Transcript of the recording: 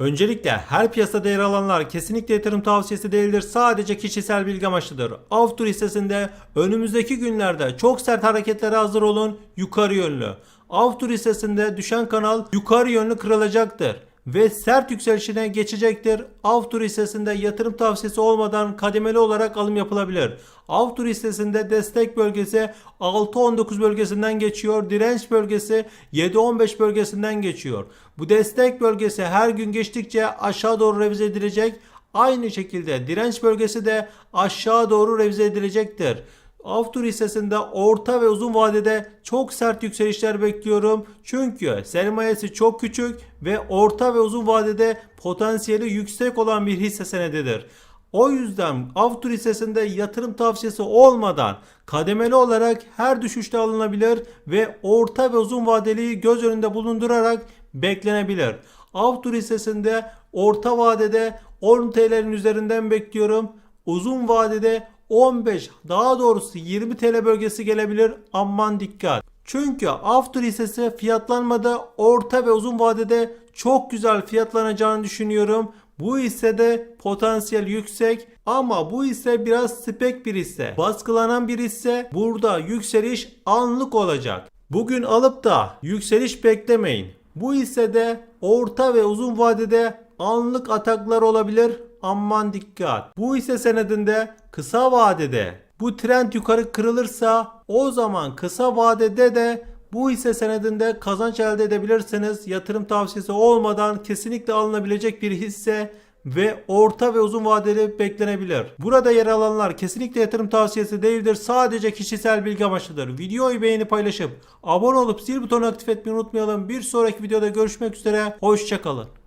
Öncelikle her piyasada yer alanlar kesinlikle yatırım tavsiyesi değildir. Sadece kişisel bilgi amaçlıdır. Avtur hissesinde önümüzdeki günlerde çok sert hareketlere hazır olun yukarı yönlü. Avtur hissesinde düşen kanal yukarı yönlü kırılacaktır ve sert yükselişine geçecektir. Avtur hissesinde yatırım tavsiyesi olmadan kademeli olarak alım yapılabilir. Avtur hissesinde destek bölgesi 6-19 bölgesinden geçiyor. Direnç bölgesi 7-15 bölgesinden geçiyor. Bu destek bölgesi her gün geçtikçe aşağı doğru revize edilecek. Aynı şekilde direnç bölgesi de aşağı doğru revize edilecektir. Avtur hissesinde orta ve uzun vadede çok sert yükselişler bekliyorum. Çünkü sermayesi çok küçük ve orta ve uzun vadede potansiyeli yüksek olan bir hisse senedidir. O yüzden Avtur hissesinde yatırım tavsiyesi olmadan kademeli olarak her düşüşte alınabilir ve orta ve uzun vadeliyi göz önünde bulundurarak beklenebilir. Avtur hissesinde orta vadede 10 TL'nin üzerinden bekliyorum. Uzun vadede 15 daha doğrusu 20 TL bölgesi gelebilir. Aman dikkat. Çünkü After hissesi fiyatlanmada orta ve uzun vadede çok güzel fiyatlanacağını düşünüyorum. Bu hissede potansiyel yüksek ama bu hisse biraz spek bir hisse. Baskılanan bir hisse burada yükseliş anlık olacak. Bugün alıp da yükseliş beklemeyin. Bu hissede orta ve uzun vadede anlık ataklar olabilir. Aman dikkat. Bu hisse senedinde kısa vadede bu trend yukarı kırılırsa o zaman kısa vadede de bu hisse senedinde kazanç elde edebilirsiniz. Yatırım tavsiyesi olmadan kesinlikle alınabilecek bir hisse ve orta ve uzun vadeli beklenebilir. Burada yer alanlar kesinlikle yatırım tavsiyesi değildir. Sadece kişisel bilgi amaçlıdır. Videoyu beğenip paylaşıp abone olup zil butonunu aktif etmeyi unutmayalım. Bir sonraki videoda görüşmek üzere. Hoşçakalın.